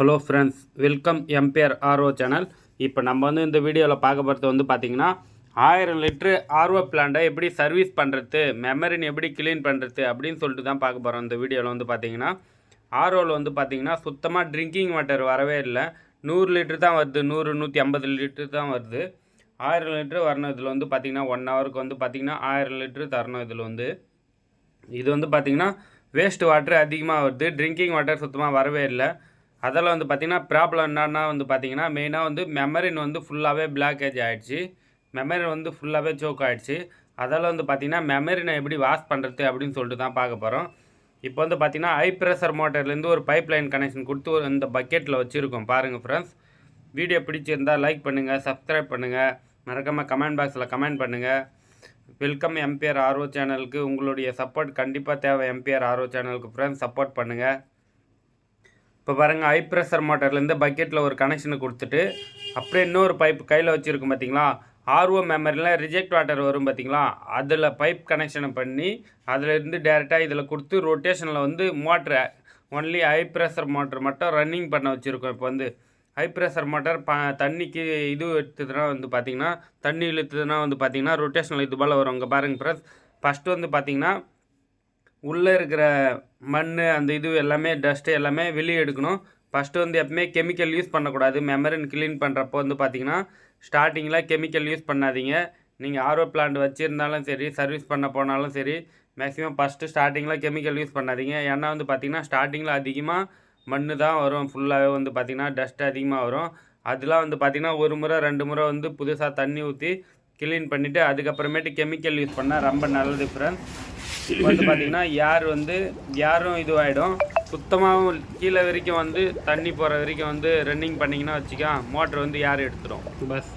Hello friends welcome MPR RO channel இப்போ நம்ம வந்து இந்த வீடியோவில் பார்க்க போகிறது வந்து பார்த்திங்கன்னா ஆயிரம் லிட்ரு ஆர்ஓ பிளான்ட்டை எப்படி சர்வீஸ் பண்ணுறது மெமரின் எப்படி க்ளீன் பண்ணுறது அப்படின்னு சொல்லிட்டு தான் பார்க்க போகிறோம் இந்த வீடியோவில் வந்து பார்த்திங்கன்னா ஆர்ஓவில் வந்து பார்த்திங்கன்னா சுத்தமாக ட்ரிங்கிங் வாட்டர் வரவே இல்லை. நூறு லிட்ரு தான் வருது. நூறு நூற்றி ஐம்பது லிட்டர் தான் வருது. ஆயிரம் லிட்ரு வரணும். இதில் வந்து பார்த்திங்கன்னா ஒன் ஹவருக்கு வந்து பார்த்திங்கன்னா ஆயிரம் லிட்ரு தரணும் இதில் வந்து. இது வந்து பார்த்திங்கன்னா வேஸ்ட் வாட்டர் அதிகமாக வருது. ட்ரிங்கிங் வாட்டர் சுத்தமாக வரவே இல்லை. அதில் வந்து பார்த்திங்கன்னா ப்ராப்ளம் என்னன்னா வந்து பார்த்திங்கன்னா மெயினாக வந்து மெமரின் வந்து ஃபுல்லாகவே பிளாக்கேஜ் ஆகிடுச்சு மெமரின் வந்து ஃபுல்லாகவே சோக் ஆகிடுச்சு அதில் வந்து பார்த்திங்கன்னா மெமரினை எப்படி வாஷ் பண்ணுறது அப்படின்னு சொல்லிட்டு தான் பார்க்க போகிறோம் இப்போ வந்து பார்த்திங்கன்னா ஹை ப்ரெஷர் மோட்டர்லேருந்து ஒரு பைப் லைன் கனெக்ஷன் கொடுத்து ஒரு இந்த பக்கெட்டில் வச்சுருக்கோம். பாருங்கள் ஃப்ரெண்ட்ஸ் வீடியோ பிடிச்சிருந்தா லைக் பண்ணுங்கள் சப்ஸ்கிரைப் பண்ணுங்கள் மறக்காமல் கமெண்ட் பாக்ஸில் கமெண்ட் பண்ணுங்கள் வெல்கம் எம்பிஆர் ஆர்ஓ சேனலுக்கு உங்களுடைய சப்போர்ட் கண்டிப்பாக தேவை. எம்பிஆர் ஆர்ஓ சேனலுக்கு ஃப்ரெண்ட்ஸ் சப்போர்ட் பண்ணுங்கள் இப்போ பாருங்கள் ஹை ப்ரெஷர் மோட்டர்லேருந்து பக்கெட்டில் ஒரு கனெக்ஷனை கொடுத்துட்டு அப்படியே இன்னொரு பைப் கையில் வச்சுருக்கோம் பார்த்தீங்களா ஆர்ஓ மெமரியில் ரிஜெக்ட் வாட்டர் வரும் பார்த்தீங்களா அதில் பைப் கனெக்ஷனை பண்ணி அதிலேருந்து டேரெக்டாக இதில் கொடுத்து ரொட்டேஷனில் வந்து motor only high pressure motor மட்டும் ரன்னிங் பண்ண வச்சுருக்கோம் இப்போ வந்து. ஹை ப்ரெஷர் மோட்டர் ப தண்ணிக்கு இது எடுத்ததுன்னா வந்து பார்த்திங்கன்னா தண்ணி இழுத்துதுன்னா வந்து பார்த்திங்கன்னா ரொட்டேஷனில் இது போல் வரும். இங்கே பாருங்கள் ப்ரெஸ் ஃபஸ்ட்டு வந்து பார்த்திங்கன்னா உள்ளே இருக்கிற மண் அந்த இது எல்லாமே டஸ்ட்டு எல்லாமே வெளியே எடுக்கணும். ஃபஸ்ட்டு வந்து எப்பவுமே கெமிக்கல் யூஸ் பண்ணக்கூடாது. மெமரின் க்ளீன் பண்ணுறப்போ வந்து பார்த்தீங்கன்னா ஸ்டார்டிங்கில் கெமிக்கல் யூஸ் பண்ணாதீங்க. நீங்கள் ஆர்ஓ பிளான்ட் வச்சுருந்தாலும் சரி சர்வீஸ் பண்ண போனாலும் சரி மேக்ஸிமம் ஃபஸ்ட்டு ஸ்டார்டிங்கில் கெமிக்கல் யூஸ் பண்ணாதீங்க. ஏன்னா வந்து பார்த்திங்கன்னா ஸ்டார்டிங்கில் அதிகமாக மண் தான் வரும். ஃபுல்லாகவே வந்து பார்த்திங்கன்னா டஸ்ட் அதிகமாக வரும். அதெலாம் வந்து பார்த்திங்கன்னா ஒரு முறை ரெண்டு முறை வந்து புதுசாக தண்ணி ஊற்றி க்ளீன் பண்ணிவிட்டு அதுக்கப்புறமேட்டு கெமிக்கல் யூஸ் பண்ணால் ரொம்ப நல்லது ஃப்ரெண்ட்ஸ் வந்து பார்த்தீங்கன்னா யார் வந்து யாரும் இதுவாகிடும் சுத்தமாக கீழே வரைக்கும் வந்து தண்ணி போகிற வரைக்கும் வந்து ரன்னிங் பண்ணிங்கன்னா வச்சுக்கா மோட்ரு வந்து யார் எடுத்துரும். பஸ்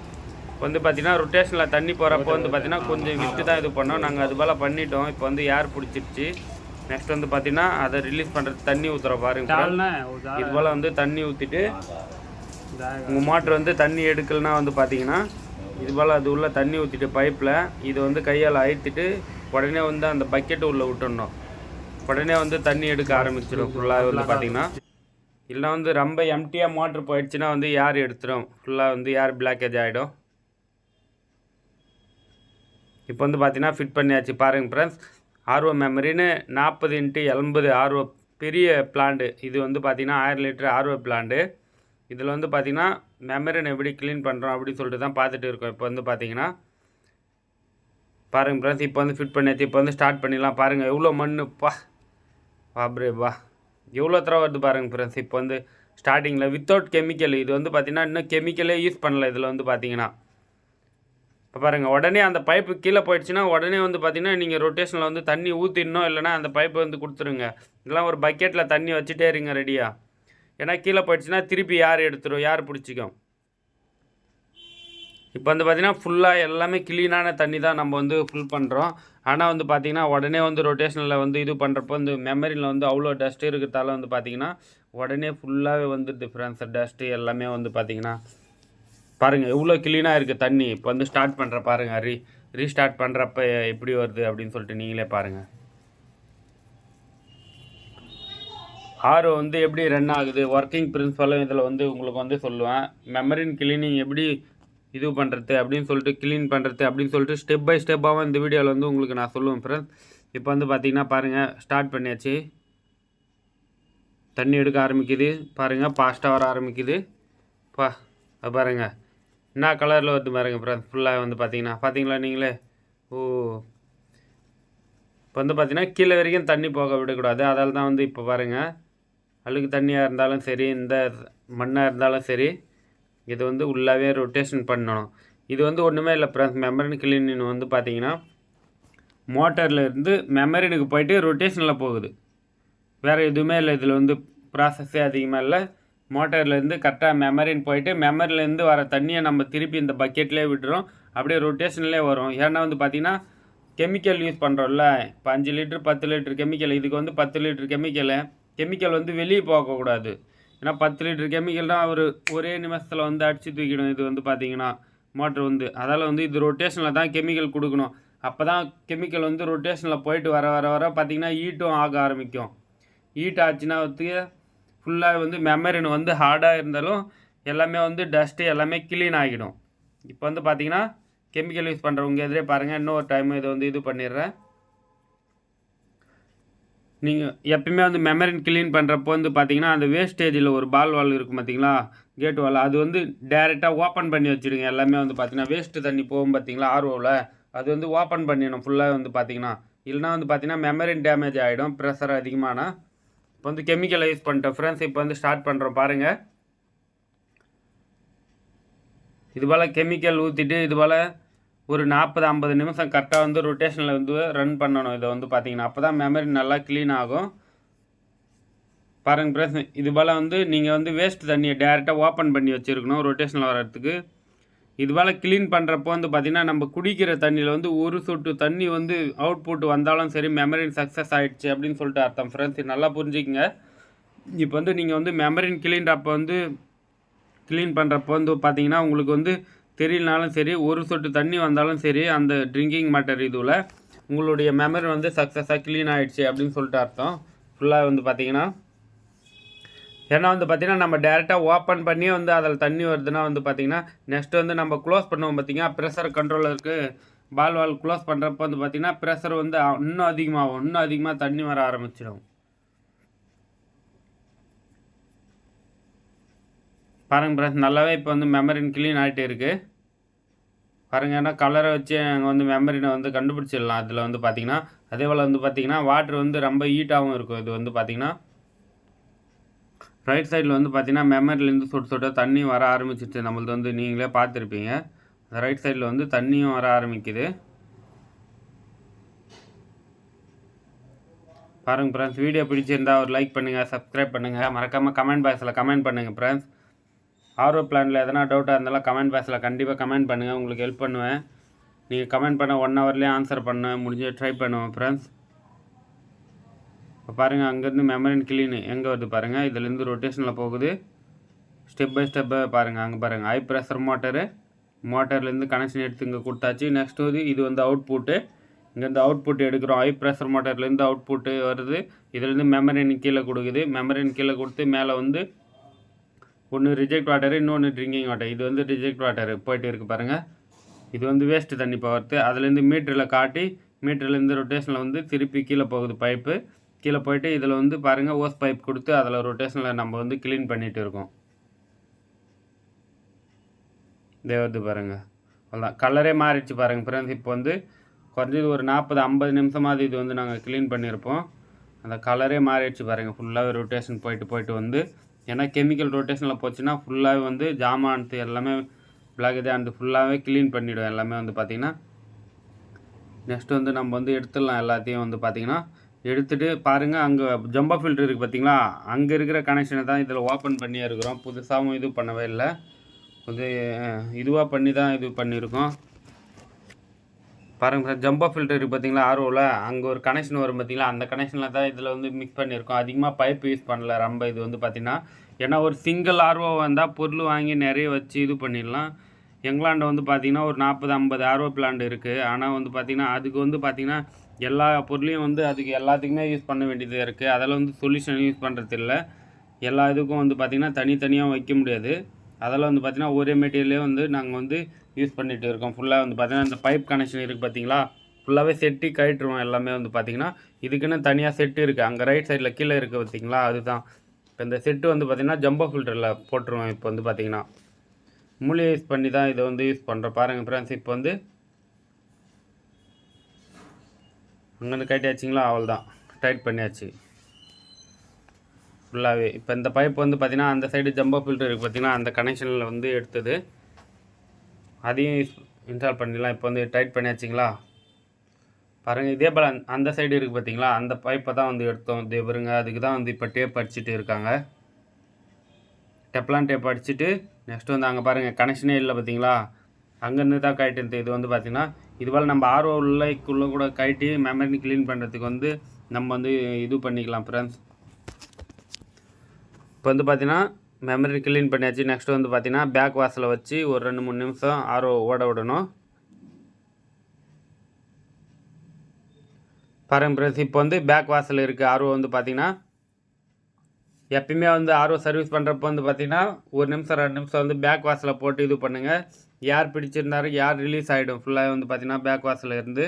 வந்து பார்த்தீங்கன்னா ரொட்டேஷனில் தண்ணி போகிறப்போ வந்து பார்த்தீங்கன்னா கொஞ்சம் விட்டு தான் இது பண்ணோம். நாங்கள் அது போல் பண்ணிட்டோம். இப்போ வந்து யார் பிடிச்சிருச்சு? நெக்ஸ்ட் வந்து பார்த்தீங்கன்னா அதை ரிலீஸ் பண்ணுறது தண்ணி ஊற்றுற பாருங்க இது போல் வந்து தண்ணி ஊற்றிட்டு உங்கள் மோட்ரு வந்து தண்ணி எடுக்கலைன்னா வந்து பார்த்தீங்கன்னா இது போல் அது உள்ள தண்ணி ஊற்றிட்டு பைப்பில் இது வந்து கையால் அழுத்திட்டு உடனே வந்து அந்த பக்கெட்டு உள்ளே விட்டுடணும். உடனே வந்து தண்ணி எடுக்க ஆரம்பிச்சிடும். ஃபுல்லாக வந்து பார்த்தீங்கன்னா இல்லை வந்து ரொம்ப எம்டியாக மோட்ரு போயிடுச்சுன்னா வந்து யார் எடுத்துடும் ஃபுல்லாக வந்து யார் பிளாக்கேஜ் ஆகிடும் இப்போ வந்து பார்த்தீங்கன்னா ஃபிட் பண்ணியாச்சு பாருங்கள் ஃப்ரெண்ட்ஸ் ஆர்ஓ மெமரின்னு நாற்பது இன்ட்டு எண்பது ஆர்ஓ பெரிய பிளான்ட்டு இது வந்து பார்த்தீங்கன்னா ஆயிரம் லிட்டர் ஆர்ஓ பிளான்ட்டு இதில் வந்து பார்த்திங்கன்னா மெமரின் எப்படி க்ளீன் பண்ணுறோம் அப்படின்னு சொல்லிட்டு தான் பார்த்துட்டு இருக்கோம். இப்போ வந்து பார்த்தீங்கன்னா பாருங்கள் ஃப்ரெண்ட்ஸ் இப்போ வந்து ஃபிட் பண்ணியாச்சு இப்போ வந்து ஸ்டார்ட் பண்ணிடலாம். பாருங்கள் எவ்வளோ மண்ணுப்பா பாப்ரே வா எவ்வளோ தடவை வருது பாருங்கள் ஃப்ரெண்ட்ஸ் இப்போ வந்து ஸ்டார்டிங்கில் வித்தவுட் கெமிக்கல் இது வந்து பார்த்திங்கன்னா இன்னும் கெமிக்கலே யூஸ் பண்ணல இதில் வந்து பார்த்தீங்கன்னா இப்போ பாருங்கள் உடனே அந்த பைப்பு கீழே போயிடுச்சுன்னா உடனே வந்து பார்த்தீங்கன்னா நீங்கள் ரொட்டேஷனில் வந்து தண்ணி ஊற்றிடணும் இல்லைனா அந்த பைப்பு வந்து கொடுத்துருங்க. இதெல்லாம் ஒரு பக்கெட்டில் தண்ணி வச்சுட்டே இருங்க ரெடியாக ஏன்னா கீழே போயிடுச்சுன்னா திருப்பி யார் எடுத்துரும் யார் பிடிச்சிக்கும்? இப்போ வந்து பார்த்தீங்கன்னா ஃபுல்லாக எல்லாமே க்ளீனான தண்ணி தான் நம்ம வந்து ஃபுல் பண்ணுறோம் ஆனால் வந்து பார்த்திங்கன்னா உடனே வந்து ரொட்டேஷனில் வந்து இது பண்ணுறப்போ வந்து மெமரியில் வந்து அவ்வளோ டஸ்ட்டு இருக்கிறதால வந்து பார்த்தீங்கன்னா உடனே ஃபுல்லாகவே வந்து டிஃப்ரென்ஸ் டஸ்ட்டு எல்லாமே வந்து பார்த்திங்கன்னா பாருங்கள் எவ்வளோ க்ளீனாக இருக்குது தண்ணி. இப்போ வந்து ஸ்டார்ட் பண்ணுற பாருங்கள் ரீ ரீஸ்டார்ட் பண்ணுறப்ப எப்படி வருது அப்படின்னு சொல்லிட்டு நீங்களே பாருங்கள் ஆறு வந்து எப்படி ரன் ஆகுது? ஒர்க்கிங் பிரின்சிபலும் இதில் வந்து உங்களுக்கு வந்து சொல்லுவேன். மெமரின் கிளீனிங் எப்படி இது பண்ணுறது அப்படின்னு சொல்லிட்டு க்ளீன் பண்ணுறது அப்படின்னு சொல்லிட்டு ஸ்டெப் பை ஸ்டெப்பாகவும் இந்த வீடியோவில் வந்து உங்களுக்கு நான் சொல்லுவேன் ஃப்ரெண்ட்ஸ் இப்போ வந்து பார்த்தீங்கன்னா பாருங்கள் ஸ்டார்ட் பண்ணியாச்சு. தண்ணி எடுக்க ஆரம்பிக்குது. பாருங்கள் ஃபாஸ்ட்டாக வர ஆரம்பிக்குது. பா அது பாருங்கள் என்ன கலரில் வருது பாருங்கள் ஃப்ரெண்ட்ஸ் ஃபுல்லாக வந்து பார்த்தீங்கன்னா பார்த்தீங்களா நீங்களே? ஓ. இப்போ வந்து பார்த்தீங்கன்னா கீழே வரைக்கும் தண்ணி போக விடக்கூடாது. அதால் தான் வந்து இப்போ பாருங்கள் அழுக்கு தண்ணியாக இருந்தாலும் சரி இந்த மண்ணாக இருந்தாலும் சரி இது வந்து உள்ளாவே ரொட்டேஷன் பண்ணணும். இது வந்து ஒன்றுமே இல்லை ஃப்ரெண்ட்ஸ் மெமரின் கிளீனின் வந்து பார்த்தீங்கன்னா மோட்டர்லேருந்து மெமரினுக்கு போயிட்டு ரொட்டேஷனில் போகுது. வேறு எதுவுமே இல்லை. இதில் வந்து ப்ராசஸ்ஸே அதிகமாக இல்லை. மோட்டர்லேருந்து கரெக்டாக மெமரின் போயிட்டு மெமரிலேருந்து வர தண்ணியை நம்ம திருப்பி இந்த பக்கெட்லேயே விட்டுறோம். அப்படியே ரொட்டேஷன்லேயே வரும். ஏன்னா வந்து பார்த்திங்கன்னா கெமிக்கல் யூஸ் பண்ணுறோம்ல இப்போ அஞ்சு லிட்ரு பத்து லிட்ரு கெமிக்கல் இதுக்கு வந்து பத்து லிட்ரு கெமிக்கலு கெமிக்கல் வந்து வெளியே போகக்கூடாது. ஏன்னா பத்து லிட்டர் கெமிக்கல்னால் ஒரு ஒரே நிமிஷத்தில் வந்து அடித்து தூக்கிடும். இது வந்து பார்த்திங்கன்னா மோட்ரு வந்து. அதால் வந்து இது ரொட்டேஷனில் தான் கெமிக்கல் கொடுக்கணும். அப்போ தான் கெமிக்கல் வந்து ரொட்டேஷனில் போயிட்டு வர வர வர பார்த்திங்கன்னா ஹீட்டும் ஆக ஆரம்பிக்கும். ஈட் ஆச்சுன்னா வந்து ஃபுல்லாக வந்து மெமரின் வந்து ஹார்டாக இருந்தாலும் எல்லாமே வந்து டஸ்ட்டு எல்லாமே க்ளீன் ஆகிடும். இப்போ வந்து பார்த்திங்கன்னா கெமிக்கல் யூஸ் பண்ணுறவங்க எதிரே பாருங்கள் இன்னொரு டைம் இதை வந்து இது பண்ணிடுறேன். நீங்கள் எப்பயுமே வந்து மெமரின் க்ளீன் பண்ணுறப்போ வந்து பார்த்தீங்கன்னா அந்த வேஸ்டேஜில் ஒரு பால் வால் இருக்கும் பார்த்தீங்களா கேட் வால் அது வந்து டேரெக்டாக ஓப்பன் பண்ணி வச்சுடுங்க எல்லாமே வந்து பார்த்தீங்கன்னா வேஸ்ட்டு தண்ணி போகும் பார்த்தீங்களா ஆர்ஓவில் அது வந்து ஓப்பன் பண்ணிடணும் ஃபுல்லாக வந்து பார்த்தீங்கன்னா இல்லைனா வந்து பார்த்தீங்கன்னா மெமரின் டேமேஜ் ஆகிடும் ப்ரெஷர் அதிகமானா. இப்போ வந்து கெமிக்கலை யூஸ் பண்ணிட்டேன் ஃப்ரெண்ட்ஸ் இப்போ வந்து ஸ்டார்ட் பண்ணுறோம் பாருங்கள் இது போல் கெமிக்கல் ஊற்றிட்டு இது போல் ஒரு நாற்பது ஐம்பது நிமிஷம் கரெக்டாக வந்து ரொட்டேஷனில் வந்து ரன் பண்ணணும். இதை வந்து பார்த்தீங்கன்னா அப்போ தான் மெமரி நல்லா க்ளீன் ஆகும். பாருங்கள் பிரஸ் இது போல் வந்து நீங்கள் வந்து வேஸ்ட் தண்ணியை டேரெக்டாக ஓப்பன் பண்ணி வச்சுருக்கணும் ரொட்டேஷனில் வர்றதுக்கு. இது போல் க்ளீன் பண்ணுறப்போ வந்து பார்த்திங்கன்னா நம்ம குடிக்கிற தண்ணியில் வந்து ஒரு சொட்டு தண்ணி வந்து அவுட்புட் வந்தாலும் சரி மெமரின் சக்ஸஸ் ஆகிடுச்சு அப்படின்னு சொல்லிட்டு அர்த்தம். ஃப்ரெண்ட்ஸ் இது நல்லா புரிஞ்சுக்கங்க. இப்போ வந்து நீங்கள் வந்து மெமரின் க்ளீன் அப்போ வந்து க்ளீன் பண்ணுறப்போ வந்து பார்த்தீங்கன்னா உங்களுக்கு வந்து தெரியலனாலும் சரி ஒரு சொட்டு தண்ணி வந்தாலும் சரி அந்த ட்ரிங்கிங் மேட்டர் இதுவில் உங்களுடைய மெமரி வந்து சக்ஸஸாக க்ளீன் ஆகிடுச்சு அப்படின்னு சொல்லிட்டு அர்த்தம். ஃபுல்லாக வந்து பார்த்தீங்கன்னா ஏன்னா வந்து பார்த்தீங்கன்னா நம்ம டேரெக்டாக ஓப்பன் பண்ணி வந்து அதில் தண்ணி வருதுன்னா வந்து பார்த்தீங்கன்னா நெக்ஸ்ட் வந்து நம்ம க்ளோஸ் பண்ணுவோம் பார்த்தீங்கன்னா ப்ரெஷர் கண்ட்ரோலருக்கு பால் வால் க்ளோஸ் பண்ணுறப்போ வந்து பார்த்தீங்கன்னா ப்ரெஷர் வந்து இன்னும் அதிகமாகும் இன்னும் அதிகமாக தண்ணி வர ஆரம்பிச்சிடும். பாருங்க பிரஸ் நல்லாவே இப்போ வந்து மெமரின் க்ளீன் ஆகிட்டே இருக்குது பாருங்கள் ஏன்னா கலரை வச்சு அங்கே வந்து மெமரினை வந்து கண்டுபிடிச்சிடலாம். அதில் வந்து பார்த்தீங்கன்னா அதே போல் வந்து பார்த்திங்கன்னா வாட்ரு வந்து ரொம்ப ஹீட்டாகவும் இருக்கும். இது வந்து பார்த்தீங்கன்னா ரைட் சைடில் வந்து பார்த்திங்கன்னா மெமரிலேருந்து சொட்டு சொட்டாக தண்ணி வர ஆரம்பிச்சிருச்சு. நம்மளது வந்து நீங்களே பார்த்துருப்பீங்க. அந்த ரைட் சைடில் வந்து தண்ணியும் வர ஆரம்பிக்குது. பாருங்க ஃப்ரெண்ட்ஸ் வீடியோ பிடிச்சிருந்தால் ஒரு லைக் பண்ணுங்கள் சப்ஸ்கிரைப் பண்ணுங்கள் மறக்காமல் கமெண்ட் பாக்ஸில் கமெண்ட் பண்ணுங்கள் ஃப்ரெண்ட்ஸ் ஆர்ஓ பிளானில் எதனா டவுட்டாக இருந்தாலும் கமெண்ட் பாக்ஸில் கண்டிப்பாக கமெண்ட் பண்ணுங்கள் உங்களுக்கு ஹெல்ப் பண்ணுவேன். நீங்கள் கமெண்ட் பண்ண ஒன் ஹவர்லேயே ஆன்சர் பண்ண. முடிஞ்ச ட்ரை பண்ணுவேன் ஃப்ரெண்ட்ஸ் இப்போ பாருங்கள் அங்கேருந்து மெமரின் கிளீனு எங்கே வருது பாருங்கள் இதுலேருந்து ரொட்டேஷனில் போகுது. ஸ்டெப் பை ஸ்டெப்பாக பாருங்கள் அங்கே பாருங்கள் ஹை ப்ரெஷர் மோட்டரு மோட்டர்லேருந்து கனெக்ஷன் எடுத்து இங்கே கொடுத்தாச்சு. நெக்ஸ்ட் வந்து இது வந்து அவுட்புட்டு இங்கேருந்து அவுட்புட் எடுக்கிறோம். ஹை ப்ரெஷர் மோட்டர்லேருந்து அவுட்புட்டு வருது. இதுலேருந்து மெமரின் கீழே கொடுக்குது. மெமரின் கீழே கொடுத்து மேலே வந்து ஒன்று ரிஜெக்ட் வாட்டரு இன்னொன்று ட்ரிங்கிங் வாட்டர் இது வந்து ரிஜெக்ட் வாட்டர் போயிட்டு இருக்கு பாருங்கள் இது வந்து வேஸ்ட்டு தண்ணி போகிறது அதுலேருந்து மீட்டரில் காட்டி மீட்டர்லேருந்து ரொட்டேஷனில் வந்து திருப்பி கீழே போகுது பைப்பு கீழே போயிட்டு இதில் வந்து பாருங்கள் ஓஸ் பைப் கொடுத்து அதில் ரொட்டேஷனில் நம்ம வந்து க்ளீன் பண்ணிகிட்டு இருக்கோம். தேவது பாருங்கள் அவ்வளோதான் கலரே மாறிடுச்சு பாருங்கள் ஃப்ரெண்ட்ஸ் இப்போ வந்து குறைஞ்சது ஒரு நாற்பது ஐம்பது நிமிஷமாவது இது வந்து நாங்கள் க்ளீன் பண்ணியிருப்போம். அந்த கலரே மாறிடுச்சு பாருங்கள் ஃபுல்லாகவே ரொட்டேஷன் போயிட்டு போயிட்டு வந்து ஏன்னா கெமிக்கல் ரொட்டேஷனில் போச்சுன்னா ஃபுல்லாகவே வந்து ஜாமான்த்து எல்லாமே பிளாக் இது ஃபுல்லாகவே க்ளீன் பண்ணிவிடும் எல்லாமே வந்து பார்த்திங்கன்னா நெக்ஸ்ட் வந்து நம்ம வந்து எடுத்துடலாம் எல்லாத்தையும் வந்து பார்த்திங்கன்னா எடுத்துகிட்டு பாருங்கள் அங்கே ஜம்பா ஃபில்டர் இருக்குது பார்த்தீங்களா அங்கே இருக்கிற கனெக்ஷனை தான் இதில் ஓப்பன் பண்ணியே இருக்கிறோம். புதுசாகவும் இது பண்ணவே இல்லை. இது இதுவாக பண்ணி தான் இது பண்ணியிருக்கோம். பாருங்க சார் ஜம்பா ஃபில்டர் இருக்குது பார்த்தீங்களா ஆர்வோவில் அங்கே ஒரு கனெக்ஷன் வரும் பார்த்தீங்களா அந்த கனெக்ஷனில் தான் இதில் வந்து மிக்ஸ் பண்ணியிருக்கோம். அதிகமாக பைப் யூஸ் பண்ணல ரொம்ப இது வந்து பார்த்திங்கன்னா ஏன்னா ஒரு சிங்கிள் ஆர்வோ வந்தால் பொருள் வாங்கி நிறைய வச்சு இது பண்ணிடலாம். எங்களாண்ட வந்து பார்த்தீங்கன்னா ஒரு நாற்பது ஐம்பது ஆர்ஓ பிளான்ட் இருக்குது ஆனால் வந்து பார்த்திங்கன்னா அதுக்கு வந்து பார்த்திங்கன்னா எல்லா பொருளையும் வந்து அதுக்கு எல்லாத்துக்குமே யூஸ் பண்ண வேண்டியது இருக்குது அதெல்லாம் வந்து சொல்யூஷன் யூஸ் பண்ணுறது இல்லை எல்லா இதுக்கும் வந்து பார்த்திங்கன்னா தனித்தனியாக வைக்க முடியாது. அதெல்லாம் வந்து பார்த்திங்கன்னா ஒரே மெட்டீரியலே வந்து நாங்கள் வந்து யூஸ் பண்ணிகிட்டு இருக்கோம். ஃபுல்லாக வந்து பார்த்திங்கன்னா இந்த பைப் கனெக்ஷன் இருக்குது பார்த்தீங்களா ஃபுல்லாகவே செட்டி கழட்டுருவோம் எல்லாமே வந்து பார்த்திங்கன்னா இதுக்குன்னு தனியாக செட்டு இருக்குது அங்கே ரைட் சைடில் கீழே இருக்குது பார்த்திங்களா அதுதான். இப்போ இந்த செட்டு வந்து பார்த்திங்கன்னா ஜம்போ ஃபில்டரில் போட்டுருவோம் இப்போ வந்து பார்த்திங்கன்னா மூலிகை யூஸ் பண்ணி தான் இதை வந்து யூஸ் பண்ணுறோம் பாருங்கள் ஃப்ரெண்ட்ஸ் இப்போ வந்து அங்கேருந்து கட்டியாச்சிங்களா அவள் தான் டைட் பண்ணியாச்சு. ஃபுல்லாகவே இப்போ இந்த பைப் வந்து பார்த்திங்கன்னா அந்த சைடு ஜம்போ ஃபில்டர் இருக்குது பார்த்தீங்கன்னா அந்த கனெக்ஷனில் வந்து எடுத்தது. அதையும் இன்ஸ்டால் பண்ணிடலாம். இப்போ வந்து டைட் பண்ணியாச்சிங்களா? பாருங்கள் இதே போல் அந்த- சைடு இருக்குது பார்த்தீங்களா அந்த பைப்பை தான் வந்து எடுத்தோம். இதே பாருங்க அதுக்கு தான் வந்து இப்போ டேப் அடிச்சுட்டு இருக்காங்க. டெப்லான் டேப் அடிச்சுட்டு நெக்ஸ்ட்டு வந்து அங்கே பாருங்கள் கனெக்ஷனே இல்லை பார்த்தீங்களா அங்கேருந்து தான் கழட்டு இது வந்து பார்த்திங்கன்னா இதுபோல் நம்ம ஆர்ஓ உள்ளக்குள்ளே கூட கழட்டி மெமரி க்ளீன் பண்ணுறதுக்கு வந்து நம்ம வந்து இது பண்ணிக்கலாம் ஃப்ரெண்ட்ஸ் இப்போ வந்து பார்த்தீங்கன்னா மெமரி க்ளீன் பண்ணியாச்சு. நெக்ஸ்ட்டு வந்து பார்த்தீங்கன்னா பேக் வாசலை வச்சு ஒரு ரெண்டு மூணு நிமிஷம் ஆர்ஓ ஓட விடணும். பாருங்க ஃப்ரெண்ட்ஸ் இப்போ வந்து பேக் வாசல் இருக்குது ஆர்ஓ வந்து பார்த்தீங்கன்னா எப்பயுமே வந்து ஆர்ஓ சர்வீஸ் பண்ணுறப்போ வந்து பார்த்தீங்கன்னா ஒரு நிமிஷம் ரெண்டு நிமிஷம் வந்து பேக் வாசலை போட்டு இது பண்ணுங்கள் யார் பிடிச்சிருந்தாரு யார் ரிலீஸ் ஆகிடும் ஃபுல்லாக வந்து பார்த்தீங்கன்னா பேக் வாசலில் இருந்து.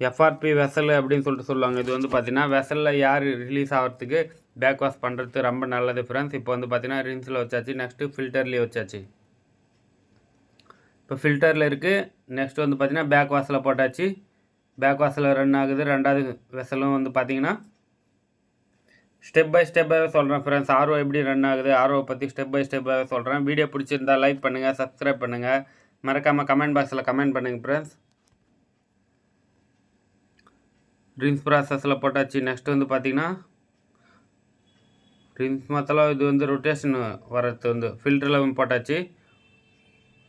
எஃப்ஆர்பி வெசல் அப்படின்னு சொல்லிட்டு சொல்லுவாங்க. இது வந்து பார்த்தீங்கன்னா வெசலில் யார் ரிலீஸ் ஆகிறதுக்கு பேக் வாஷ் பண்ணுறது ரொம்ப நல்லது ஃப்ரெண்ட்ஸ் இப்போ வந்து பார்த்தீங்கன்னா ரின்ஸில் வச்சாச்சு நெக்ஸ்ட்டு ஃபில்டர்லேயே வச்சாச்சு. இப்போ ஃபில்டரில் இருக்குது நெக்ஸ்ட் வந்து பார்த்திங்கன்னா பேக் வாஷில் போட்டாச்சு. பேக் வாஷில் ரன் ஆகுது. ரெண்டாவது வெசலும் வந்து பார்த்தீங்கன்னா ஸ்டெப் பை ஸ்டெப்பாகவே சொல்கிறேன் ஃப்ரெண்ட்ஸ் ஆர்ஓ எப்படி ரன் ஆகுது ஆர்ஓ பற்றி ஸ்டெப் பை ஸ்டெப்பாகவே சொல்கிறேன் வீடியோ பிடிச்சிருந்தா லைக் பண்ணுங்கள் சப்ஸ்கிரைப் பண்ணுங்கள் மறக்காமல் கமெண்ட் பாக்ஸில் கமெண்ட் பண்ணுங்கள் ஃப்ரெண்ட்ஸ் ரின்ஸ் ப்ராசஸில் போட்டாச்சு. நெக்ஸ்ட் வந்து பார்த்திங்கன்னா ரிம்ஸ் மொத்தம் இது வந்து ரொட்டேஷன் வர்றது வந்து ஃபில்டரில் போட்டாச்சு.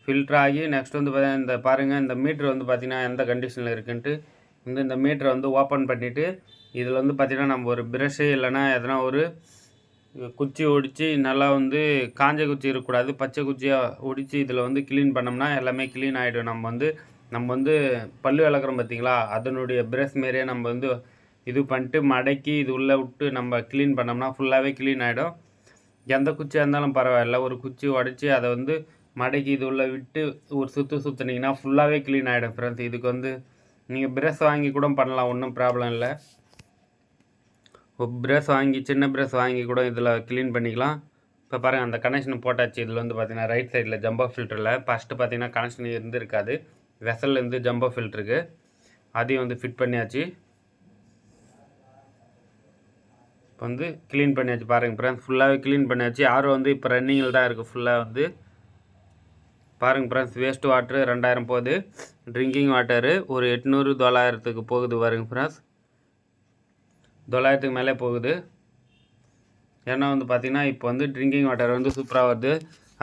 ஃபில்டர் ஆகி நெக்ஸ்ட் வந்து பார்த்தீங்கன்னா இந்த பாருங்கள் இந்த மீட்ரு வந்து பார்த்தீங்கன்னா எந்த கண்டிஷனில் இருக்குன்ட்டு வந்து இந்த மீட்ரை வந்து ஓப்பன் பண்ணிவிட்டு இதில் வந்து பார்த்திங்கன்னா நம்ம ஒரு ப்ரஷ்ஷு இல்லைன்னா எதனா ஒரு குச்சி ஒடித்து நல்லா வந்து காஞ்ச குச்சி இருக்கக்கூடாது பச்சை குச்சியாக ஒடித்து இதில் வந்து க்ளீன் பண்ணோம்னா எல்லாமே க்ளீன் ஆகிடும் நம்ம வந்து நம்ம வந்து பல் விளக்குறோம் பார்த்தீங்களா அதனுடைய ப்ரஷ் மாரியே நம்ம வந்து இது பண்ணிட்டு மடக்கி இது உள்ளே விட்டு நம்ம க்ளீன் பண்ணோம்னா ஃபுல்லாகவே க்ளீன் ஆகிடும் எந்த குச்சியாக இருந்தாலும் பரவாயில்ல. ஒரு குச்சி உடச்சி அதை வந்து மடக்கி இது உள்ளே விட்டு ஒரு சுற்று சுற்றுனீங்கன்னா ஃபுல்லாகவே க்ளீன் ஆகிடும் ஃப்ரெண்ட்ஸ் இதுக்கு வந்து நீங்கள் ப்ரெஷ் வாங்கி கூட பண்ணலாம் ஒன்றும் ப்ராப்ளம் இல்லை. ப்ரெஷ் வாங்கி சின்ன ப்ரெஷ் வாங்கி கூட இதில் க்ளீன் பண்ணிக்கலாம். இப்போ பாருங்கள் அந்த கனெக்ஷன் போட்டாச்சு. இதில் வந்து பார்த்தீங்கன்னா ரைட் சைடில் ஜம்போ ஃபில்டரில் ஃபஸ்ட்டு பார்த்தீங்கன்னா கனெக்ஷன் இருந்திருக்காது. வெசல்லேருந்து ஜம்போ ஃபில்ட்ருக்கு அதையும் வந்து ஃபிட் பண்ணியாச்சு. இப்போ வந்து க்ளீன் பண்ணியாச்சு பாருங்கள் ஃப்ரெண்ட்ஸ் ஃபுல்லாகவே க்ளீன் பண்ணியாச்சு. ஆர்வம் வந்து இப்போ ரன்னிங்கில் தான் இருக்குது ஃபுல்லாக வந்து. பாருங்கள் ஃப்ரெண்ட்ஸ் வேஸ்ட் வாட்ரு ரெண்டாயிரம் போகுது. ட்ரிங்கிங் வாட்டரு ஒரு எட்நூறு தொள்ளாயிரத்துக்கு போகுது பாருங்க ஃப்ரெண்ட்ஸ் தொள்ளாயிரத்துக்கு மேலே போகுது. ஏன்னா வந்து பார்த்திங்கன்னா இப்போ வந்து ட்ரிங்கிங் வாட்டர் வந்து சூப்பராக வருது.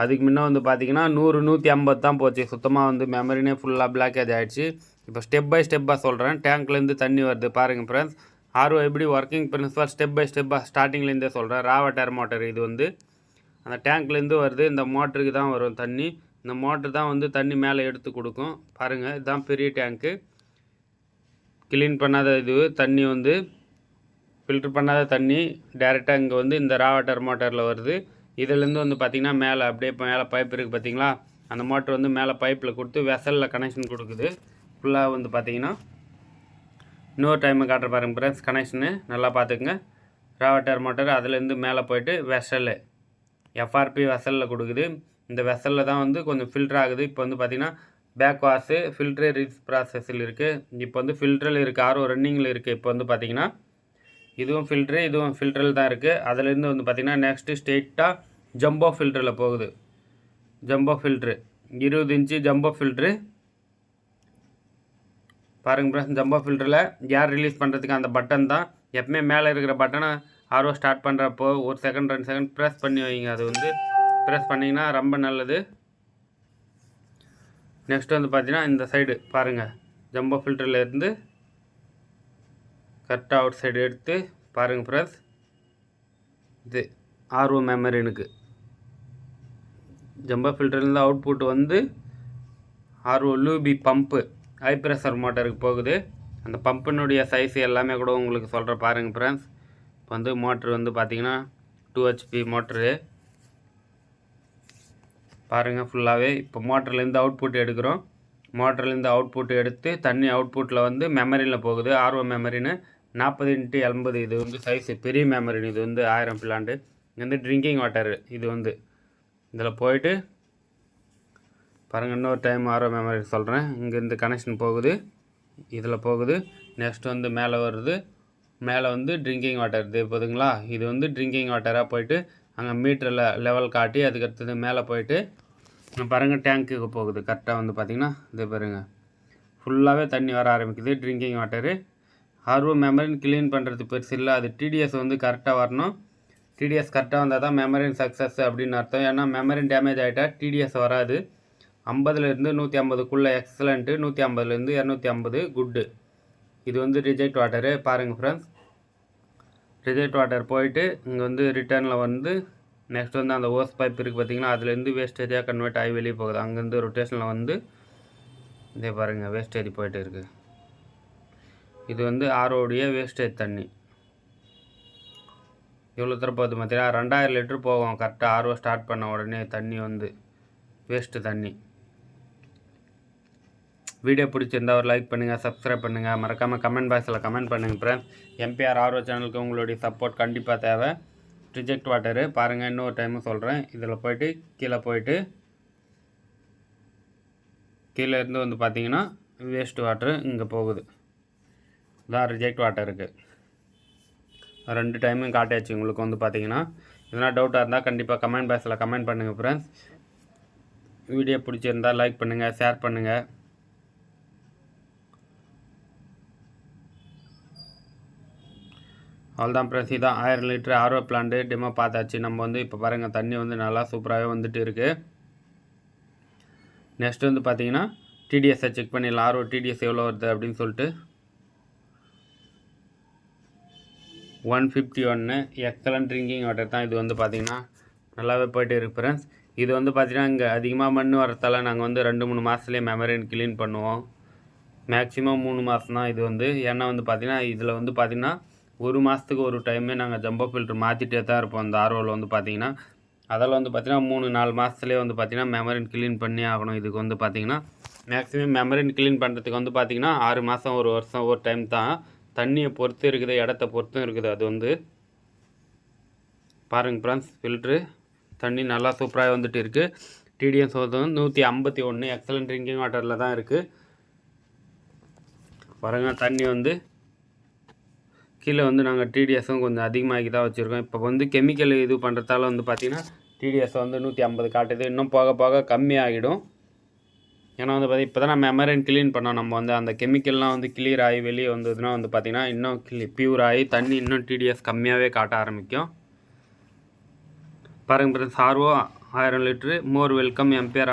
அதுக்கு முன்னே வந்து பார்த்திங்கன்னா நூறு நூற்றி ஐம்பது தான் போச்சு. சுத்தமாக வந்து மெமரினே ஃபுல்லாக பிளாக்கேஜ் ஆகிடுச்சு இப்போ ஸ்டெப் பை ஸ்டெப்பாக சொல்கிறேன் டேங்க்லேருந்து தண்ணி வருது பாருங்கள் ஃப்ரெண்ட்ஸ் ஆர்ஓ எப்படி ஒர்க்கிங் பிரின்சிபல் ஸ்டெப் பை ஸ்டெப்பாக ஸ்டார்டிங்லேருந்தே சொல்கிறேன் ராவட்டர் மோட்டர் இது வந்து அந்த டேங்க்லேருந்து வருது இந்த மோட்டருக்கு தான் வரும் தண்ணி. இந்த மோட்டர் தான் வந்து தண்ணி மேலே எடுத்து கொடுக்கும். பாருங்கள் இதுதான் பெரிய டேங்க்கு க்ளீன் பண்ணாத இது தண்ணி வந்து ஃபில்ட்ரு பண்ணாத தண்ணி டேரெக்டாக இங்கே வந்து இந்த ராவட்டர் மோட்டரில் வருது. இதுலேருந்து வந்து பார்த்திங்கன்னா மேலே அப்படியே மேலே பைப் இருக்குது பார்த்திங்களா அந்த மோட்டர் வந்து மேலே பைப்பில் கொடுத்து வெசலில் கனெக்ஷன் கொடுக்குது. ஃபுல்லாக வந்து பார்த்திங்கன்னா இன்னொரு டைமு காட்டுற பாருங்க ஃப்ரெண்ட்ஸ் கனெக்ஷனு நல்லா பார்த்துக்குங்க. ராவட்டர் மோட்டர் அதுலேருந்து மேலே போயிட்டு வெசலு எஃப்ஆர்பி வெசலில் கொடுக்குது. இந்த வெசலில் தான் வந்து கொஞ்சம் ஃபில்டர் ஆகுது. இப்போ வந்து பார்த்திங்கன்னா பேக் வாஷு ஃபில்ட்ரு ரீச் ப்ராசஸில் இருக்குது இப்போ வந்து ஃபில்டரில் இருக்குது ஆர்ஓ ரன்னிங்கில் இருக்குது இப்போ வந்து பார்த்திங்கன்னா இதுவும் ஃபில்ட்ரு இதுவும் ஃபில்டரில் தான் இருக்குது அதுலேருந்து வந்து பார்த்திங்கன்னா நெக்ஸ்ட்டு ஸ்ட்ரெயிட்டாக ஜம்போ ஃபில்டரில் போகுது. ஜம்போ ஃபில்ட்ரு இருபது இன்ச்சு ஜம்போ ஃபில்ட்ரு பாருங்கள் ப்ரெஸ் ஜம்போ ஃபில்டரில் ஏர் ரிலீஸ் பண்ணுறதுக்கு அந்த பட்டன் தான். எப்பவுமே மேலே இருக்கிற பட்டனை ஆர்ஓ ஸ்டார்ட் பண்ணுறப்போ ஒரு செகண்ட் ரெண்டு செகண்ட் ப்ரெஸ் பண்ணி வைங்க. அது வந்து ப்ரெஸ் பண்ணிங்கன்னா ரொம்ப நல்லது. நெக்ஸ்ட் வந்து பார்த்தீங்கன்னா இந்த சைடு பாருங்கள் ஜம்போ ஃபில்டரில் இருந்து கரெக்டாக அவுட் சைடு எடுத்து பாருங்கள் ப்ரெஸ் இது ஆர்ஓ மெமரினுக்கு ஜம்போ ஃபில்டர்லேருந்து அவுட்புட் வந்து ஆர்ஓ லூபி பம்பு ஹை ப்ரெஷர் மோட்டருக்கு போகுது. அந்த பம்பினுடைய சைஸ் எல்லாமே கூட உங்களுக்கு சொல்கிற பாருங்கள் ஃப்ரெண்ட்ஸ் இப்போ வந்து மோட்ரு வந்து பார்த்திங்கன்னா டூ ஹெச்பி மோட்ரு பாருங்கள் ஃபுல்லாகவே இப்போ மோட்டர்லேருந்து அவுட்புட் எடுக்கிறோம். மோட்டர்லேருந்து அவுட்புட் எடுத்து தண்ணி அவுட்புட்டில் வந்து மெமரியில் போகுது. ஆர்ஓ மெமரின்னு நாற்பது இன்ட்டு எண்பது. இது வந்து சைஸு பெரிய மெமரின்னு இது வந்து ஆயிரம் பிள்ளாண்டு இது வந்து ட்ரிங்கிங் வாட்டரு இது வந்து. இதில் போயிட்டு பாருங்கள் இன்னொரு டைம் ஆரோ மெமரி சொல்கிறேன் இங்கேருந்து கனெக்ஷன் போகுது. இதில் போகுது. நெக்ஸ்ட் வந்து மேலே வருது. மேலே வந்து ட்ரிங்கிங் வாட்டர் இது போதுங்களா? இது வந்து ட்ரிங்கிங் வாட்டராக போயிட்டு அங்கே மீட்டரில் லெவல் காட்டி அதுக்கு அடுத்தது மேலே போயிட்டு பாருங்கள் டேங்க்குக்கு போகுது. கரெக்டாக வந்து பார்த்திங்கன்னா இது பாருங்கள் ஃபுல்லாகவே தண்ணி வர ஆரம்பிக்குது. ட்ரிங்கிங் வாட்டரு ஆர்வ மெமரின் கிளீன் பண்ணுறது பெருசு இல்லை. அது டிடிஎஸ் வந்து கரெக்டாக வரணும். டிடிஎஸ் கரெக்டாக வந்தால் தான் மெமரின் சக்ஸஸ் அப்படின்னு அர்த்தம். ஏன்னா மெமரின் டேமேஜ் ஆகிட்டா டிடிஎஸ் வராது. ஐம்பதுலேருந்து நூற்றி ஐம்பதுக்குள்ளே எக்ஸலண்ட்டு நூற்றி ஐம்பதுலேருந்து இரநூத்தி ஐம்பது குட்டு இது வந்து ரிஜெக்ட் வாட்டரு பாருங்கள் ஃப்ரெண்ட்ஸ் ரிஜெக்ட் வாட்டர் போயிட்டு இங்கே வந்து ரிட்டர்னில் வந்து நெக்ஸ்ட் வந்து அந்த ஓஸ் பைப் இருக்குது பார்த்திங்கன்னா அதுலேருந்து வேஸ்டேஜாக கன்வெர்ட் ஆகி வெளியே போகுது. அங்கேருந்து ரொட்டேஷனில் வந்து இதே பாருங்கள் வேஸ்டேஜ் போயிட்டு இருக்குது இது வந்து ஆரோடைய வேஸ்டேஜ் தண்ணி. எவ்வளோ தூரம் போகுது பார்த்தீங்கன்னா ரெண்டாயிரம் லிட்ரு போகும். கரெக்டாக ஆர்வம் ஸ்டார்ட் பண்ண உடனே தண்ணி வந்து வேஸ்ட்டு தண்ணி. வீடியோ பிடிச்சிருந்தா ஒரு லைக் பண்ணுங்கள் சப்ஸ்கிரைப் பண்ணுங்கள் மறக்காமல் கமெண்ட் பாக்ஸில் கமெண்ட் பண்ணுங்கள் ஃப்ரெண்ட்ஸ் எம்பிஆர் ஆர்வ சேனலுக்கு உங்களுடைய சப்போர்ட் கண்டிப்பாக தேவை. ரிஜெக்ட் வாட்டரு பாருங்கள் இன்னொரு டைமும் சொல்கிறேன் இதில் போயிட்டு கீழே போயிட்டு கீழே இருந்து வந்து பார்த்தீங்கன்னா வேஸ்ட் வாட்டரு இங்கே போகுது. இதான் ரிஜெக்ட் வாட்டருக்கு ரெண்டு டைமும் காட்டியாச்சு உங்களுக்கு வந்து பார்த்தீங்கன்னா எதனா டவுட்டாக இருந்தால் கண்டிப்பாக கமெண்ட் பாக்ஸில் கமெண்ட் பண்ணுங்கள் ஃப்ரெண்ட்ஸ் வீடியோ பிடிச்சிருந்தா லைக் பண்ணுங்கள் ஷேர் பண்ணுங்கள் அவ்வளோதான் ஃப்ரெண்ட்ஸ் இதான் ஆயிரம் லிட்டர் ஆர்வ பிளான்ட்டு டெமோ பார்த்தாச்சு. நம்ம வந்து இப்போ பாருங்கள் தண்ணி வந்து நல்லா சூப்பராகவே வந்துட்டு இருக்குது நெக்ஸ்ட் வந்து பார்த்தீங்கன்னா டிடிஎஸ்ஸை செக் பண்ணிடலாம். ஆர்வ டிடிஎஸ் எவ்வளோ வருது அப்படின்னு சொல்லிட்டு. ஒன் ஃபிஃப்டி ஒன்று எக்ஸலன்ட் ட்ரிங்கிங் வாட்டர் தான் இது வந்து பார்த்திங்கன்னா நல்லாவே போயிட்டு இருக்கு ஃப்ரெண்ட்ஸ் இது வந்து பார்த்திங்கன்னா இங்கே அதிகமாக மண் வரத்தால் நாங்கள் வந்து ரெண்டு மூணு மாதத்துலேயே மெமரின் க்ளீன் பண்ணுவோம். மேக்ஸிமம் மூணு மாதம் தான் இது வந்து. ஏன்னா வந்து பார்த்திங்கன்னா இதில் வந்து பார்த்திங்கன்னா ஒரு மாதத்துக்கு ஒரு டைமே நாங்கள் ஜம்போ ஃபில்ட்ரு மாற்றிட்டே தான் இருப்போம். அந்த ஆர்வல் வந்து பார்த்திங்கன்னா அதில் வந்து பார்த்திங்கன்னா மூணு நாலு மாதத்துலேயே வந்து பார்த்திங்கன்னா மெமரின் க்ளீன் பண்ணி ஆகணும். இதுக்கு வந்து பார்த்திங்கன்னா மேக்ஸிமம் மெமரின் க்ளீன் பண்ணுறதுக்கு வந்து பார்த்திங்கன்னா ஆறு மாதம் ஒரு வருஷம் ஒரு டைம் தான் தண்ணியை பொறுத்து இருக்குது இடத்த பொறுத்தும் இருக்குது. அது வந்து பாருங்கள் ஃப்ரெண்ட்ஸ் ஃபில்ட்ரு தண்ணி நல்லா சூப்பராக வந்துட்டு இருக்குது டிடிஎஸ் வந்து நூற்றி ஐம்பத்தி ஒன்று எக்ஸலன்ட் ட்ரிங்கிங் வாட்டரில் தான் இருக்குது பாருங்கள் தண்ணி வந்து கீழே வந்து நாங்கள் டிடிஎஸும் கொஞ்சம் அதிகமாகி தான் வச்சுருக்கோம். இப்போ வந்து கெமிக்கல் இது பண்ணுறதால வந்து பார்த்திங்கன்னா டிடிஎஸ் வந்து நூற்றி ஐம்பது காட்டுது. இன்னும் போக போக கம்மியாகிடும். ஏன்னா வந்து பார்த்தி இப்போ தான் நம்ம எமரன் க்ளீன் பண்ணோம். நம்ம வந்து அந்த கெமிக்கல்லாம் வந்து கிளியர் ஆகி வெளியே வந்ததுன்னா வந்து பார்த்திங்கன்னா இன்னும் கிளி பியூர் ஆகி தண்ணி இன்னும் டிடிஎஸ் கம்மியாகவே காட்ட ஆரம்பிக்கும். பாருங்க ஃப்ரெண்ட்ஸ் சார்வோ ஆயிரம் லிட்ரு மோர் வெல்கம் எம்பிஆர்